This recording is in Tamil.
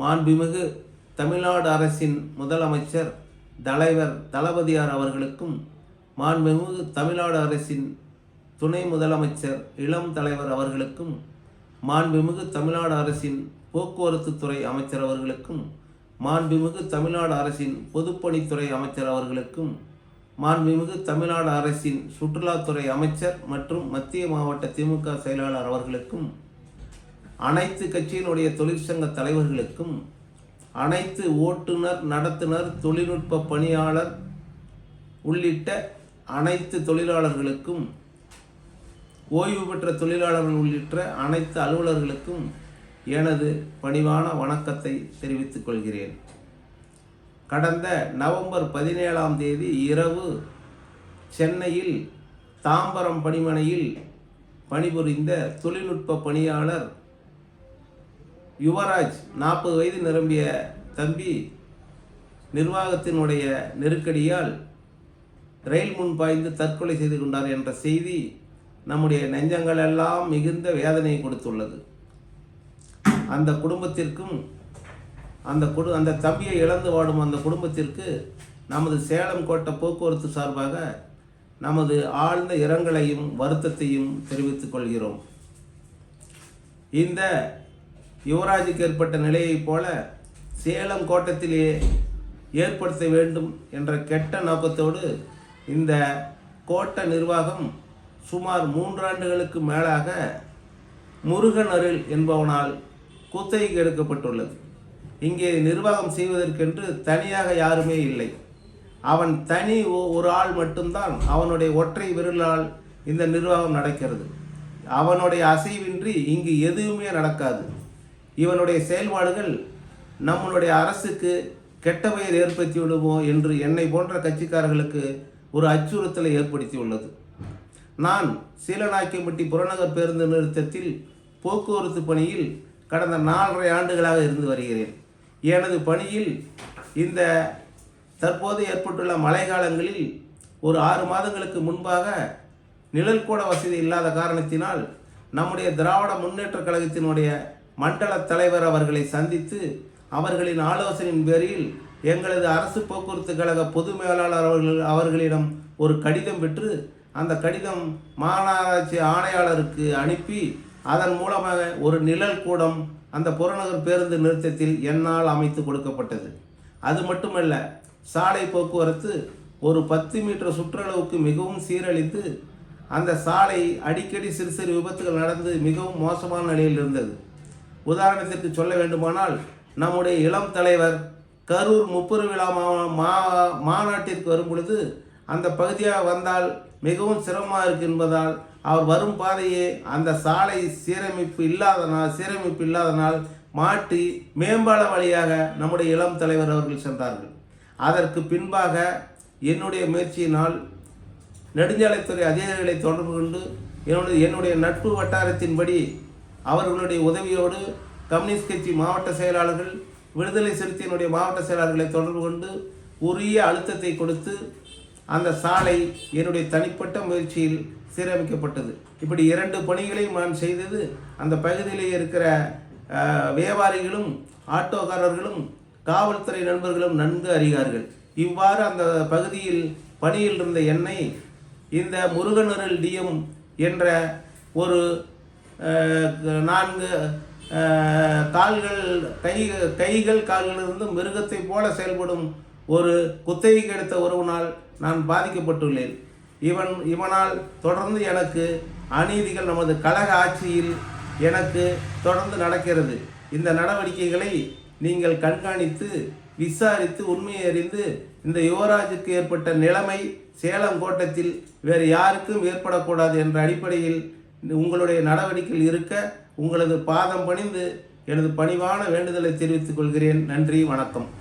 மாண்புமிகு தமிழ்நாடு அரசின் முதலமைச்சர் தலைவர் தளபதியார் அவர்களுக்கும் மாண்புமிகு தமிழ்நாடு அரசின் துணை முதலமைச்சர் இளம் தலைவர் அவர்களுக்கும் மாண்புமிகு தமிழ்நாடு அரசின் போக்குவரத்து துறை அமைச்சர் அவர்களுக்கும் மாண்புமிகு தமிழ்நாடு அரசின் பொதுப்பணித்துறை அமைச்சர் அவர்களுக்கும் மாண்புமிகு தமிழ்நாடு அரசின் சுற்றுலாத்துறை அமைச்சர் மற்றும் மத்திய மாவட்ட திமுக செயலாளர் அவர்களுக்கும் அனைத்து கட்சியினுடைய தொழிற்சங்க தலைவர்களுக்கும் அனைத்து ஓட்டுநர் நடத்துனர் தொழில்நுட்ப பணியாளர் உள்ளிட்ட அனைத்து தொழிலாளர்களுக்கும் ஓய்வு பெற்ற தொழிலாளர்கள் உள்ளிட்ட அனைத்து அலுவலர்களுக்கும் எனது பணிவான வணக்கத்தை தெரிவித்துக் கொள்கிறேன். கடந்த நவம்பர் பதினேழாம் தேதி இரவு சென்னையில் தாம்பரம் பணிமனையில் பணிபுரிந்த தொழில்நுட்ப பணியாளர் யுவராஜ் நாற்பது வயது நிரம்பிய தம்பி நிர்வாகத்தினுடைய நெருக்கடியால் ரயில் முன் பாய்ந்து தற்கொலை செய்து கொண்டார் என்ற செய்தி நம்முடைய நெஞ்சங்கள் எல்லாம் மிகுந்த வேதனையை கொடுத்துள்ளது. அந்த குடும்பத்திற்கும் அந்த குடு அந்த தம்பியை இழந்து வாடும் அந்த குடும்பத்திற்கு நமது சேலம் கோட்டை போக்குவரத்து சார்பாக நமது ஆழ்ந்த இரங்கலையும் வருத்தத்தையும் தெரிவித்துக் கொள்கிறோம். இந்த யுவராஜுக்கு ஏற்பட்ட நிலையைப் போல சேலம் கோட்டத்திலே ஏற்படுத்த வேண்டும் என்ற கெட்ட நோக்கத்தோடு இந்த கோட்ட நிர்வாகம் சுமார் மூன்றாண்டுகளுக்கு மேலாக முருகன் அருள் என்பவனால் குத்தகைக்கு எடுக்கப்பட்டுள்ளது. இங்கே நிர்வாகம் செய்வதற்கென்று தனியாக யாருமே இல்லை. அவன் தனி ஒரு ஆள் மட்டும்தான் அவனுடைய ஒற்றை விரலால் இந்த நிர்வாகம் நடக்கிறது. அவனுடைய அசைவின்றி இங்கு எதுவுமே நடக்காது. இவனுடைய செயல்பாடுகள் நம்மளுடைய அரசுக்கு கெட்ட பெயர் ஏற்படுத்தி என்று என்னை போன்ற கட்சிக்காரர்களுக்கு ஒரு அச்சுறுத்தலை ஏற்படுத்தியுள்ளது நான் சீலநாயக்கம்பட்டி புறநகர் பேருந்து நிறுத்தத்தில் போக்குவரத்து பணியில் கடந்த நாலரை ஆண்டுகளாக இருந்து வருகிறேன். எனது பணியில் இந்த தற்போது ஏற்பட்டுள்ள மழைக்காலங்களில் ஒரு ஆறு மாதங்களுக்கு முன்பாக நிழல் கூட வசதி இல்லாத காரணத்தினால் நம்முடைய திராவிட முன்னேற்றக் கழகத்தினுடைய மண்டல தலைவர் அவர்களை சந்தித்து அவர்களின் ஆலோசனையின் பேரில் எங்களது அரசு போக்குவரத்து கழக பொது மேலாளர் அவர்கள் அவர்களிடம் ஒரு கடிதம் பெற்று அந்த கடிதம் மாநகராட்சி ஆணையாளருக்கு அனுப்பி அதன் மூலமாக ஒரு நிழல் கூடம் அந்த புறநகர் பேருந்து நிறுத்தத்தில் என்னால் அமைத்து கொடுக்கப்பட்டது. அது மட்டுமல்ல சாலை போக்குவரத்து ஒரு பத்து மீட்டர் சுற்றளவுக்கு மிகவும் சீரழித்து அந்த சாலை அடிக்கடி சிறு சிறு விபத்துகள் நடந்து மிகவும் மோசமான நிலையில் இருந்தது. உதாரணத்திற்கு சொல்ல வேண்டுமானால் நம்முடைய இளம் தலைவர் கரூர் முப்பெரு விழா மா மா- மாநாட்டிற்கு வரும் பொழுது அந்த பகுதியாக வந்தால் மிகவும் சிரமமாக இருக்கு என்பதால் அவர் வரும் பாதையே அந்த சாலை சீரமைப்பு இல்லாதனால் சீரமைப்பு இல்லாதனால் மாற்றி மேம்பால வழியாக நம்முடைய இளம் தலைவர் அவர்கள் சென்றார்கள். அதற்கு பின்பாக என்னுடைய முயற்சியினால் நெடுஞ்சாலைத்துறை அதிகாரிகளை தொடர்பு கொண்டு என்னுடைய என்னுடைய நட்பு வட்டாரத்தின்படி அவர்களுடைய உதவியோடு கம்யூனிஸ்ட் கட்சி மாவட்ட செயலாளர்கள் விடுதலை சிறுத்தையினுடைய மாவட்ட செயலாளர்களை தொடர்பு கொண்டு உரிய அழுத்தத்தை கொடுத்து அந்த சாலை என்னுடைய தனிப்பட்ட முயற்சியில் சீரமைக்கப்பட்டது. இப்படி இரண்டு பணிகளையும் நான் செய்தது அந்த பகுதியிலே இருக்கிற வியாபாரிகளும் ஆட்டோக்காரர்களும் காவல்துறை நண்பர்களும் நன்கு அறிகிறார்கள். இவ்வாறு அந்த பகுதியில் பணியில் இருந்த என்னை இந்த முருகனருள் டிஎம் என்ற ஒரு நான்கு கால்கள் கை கைகள் கால்களிலிருந்து மிருகத்தைப் போல செயல்படும் ஒரு குத்தகை கெடுத்த ஒருவனால் நான் பாதிக்கப்பட்டுள்ளேன். இவன் இவனால் தொடர்ந்து எனக்கு அநீதிகள் நமது கழக ஆட்சியில் எனக்கு தொடர்ந்து நடக்கிறது. இந்த நடவடிக்கைகளை நீங்கள் கண்காணித்து விசாரித்து உண்மையை அறிந்து இந்த யுவராஜுக்கு ஏற்பட்ட நிலைமை சேலம் கோட்டத்தில் வேறு யாருக்கும் ஏற்படக்கூடாது என்ற அடிப்படையில் உங்களுடைய நடவடிக்கையில் இருக்க உங்களது பாதம் பணிந்து எனது பணிவான வேண்டுதலை தெரிவித்துக் கொள்கிறேன். நன்றி வணக்கம்.